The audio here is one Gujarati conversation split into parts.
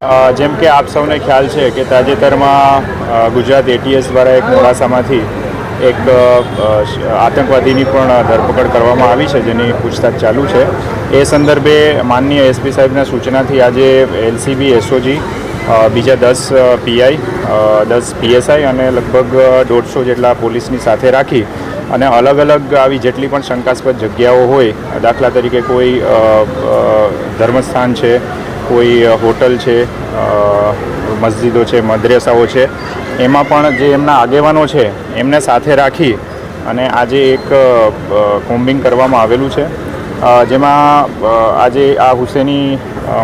જેમ કે આપ સૌને ખ્યાલ છે કે તાજેતરમાં ગુજરાત એટીએસ દ્વારા એક મોડાસામાંથી એક આતંકવાદીની પણ ધરપકડ કરવામાં આવી છે, જેની પૂછતાછ ચાલુ છે. એ સંદર્ભે માનનીય એસપી સાહેબના સૂચનાથી આજે એલસીબી એસઓજી બીજા દસ પીઆઈ દસ પીએસઆઈ અને લગભગ દોઢસો જેટલા પોલીસની સાથે રાખી અને અલગ અલગ આવી જેટલી પણ શંકાસ્પદ જગ્યાઓ હોય, દાખલા તરીકે કોઈ ધર્મસ્થાન છે કોઈ હોટલ છે મસ્જિદો છે, મદ્રેસાઓ છે, એમાં પણ જે એમના આગેવાનો છે, એમને સાથે રાખી અને આજે એક કોમ્બિંગ કરવામાં આવેલું છે. જેમાં આજે આ હુસેની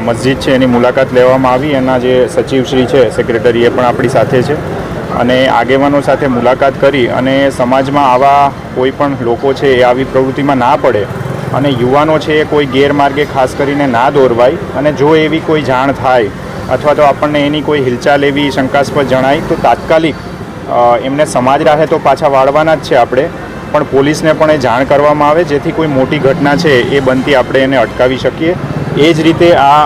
મસ્જિદ છે, એની મુલાકાત લેવામાં આવી. એના જે સચિવશ્રી છે સેક્રેટરી એ પણ આપણી સાથે છે. અને આગેવાનો સાથે મુલાકાત કરી અને સમાજમાં આવા કોઈ પણ લોકો છે એ આવી પ્રવૃત્તિમાં ના પડે અને યુવાનો છે એ કોઈ ગેરમાર્ગે ખાસ કરીને ના દોરવાય અને જો એવી કોઈ જાણ થાય અથવા તો આપણને એની કોઈ હિલચાલ એવી શંકાસ્પદ જણાય, તો તાત્કાલિક એમને સમાજ રાહે તો પાછા વાળવાના જ છે આપણે. પણ પોલીસને પણ એ જાણ કરવામાં આવે, જેથી કોઈ મોટી ઘટના છે એ બનતી આપણે એને અટકાવી શકીએ. એ જ રીતે આ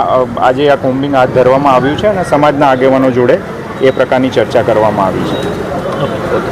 આજે આ કોમ્બિંગ હાથ ધરવામાં આવ્યું છે અને સમાજના આગેવાનો જોડે એ પ્રકારની ચર્ચા કરવામાં આવી છે.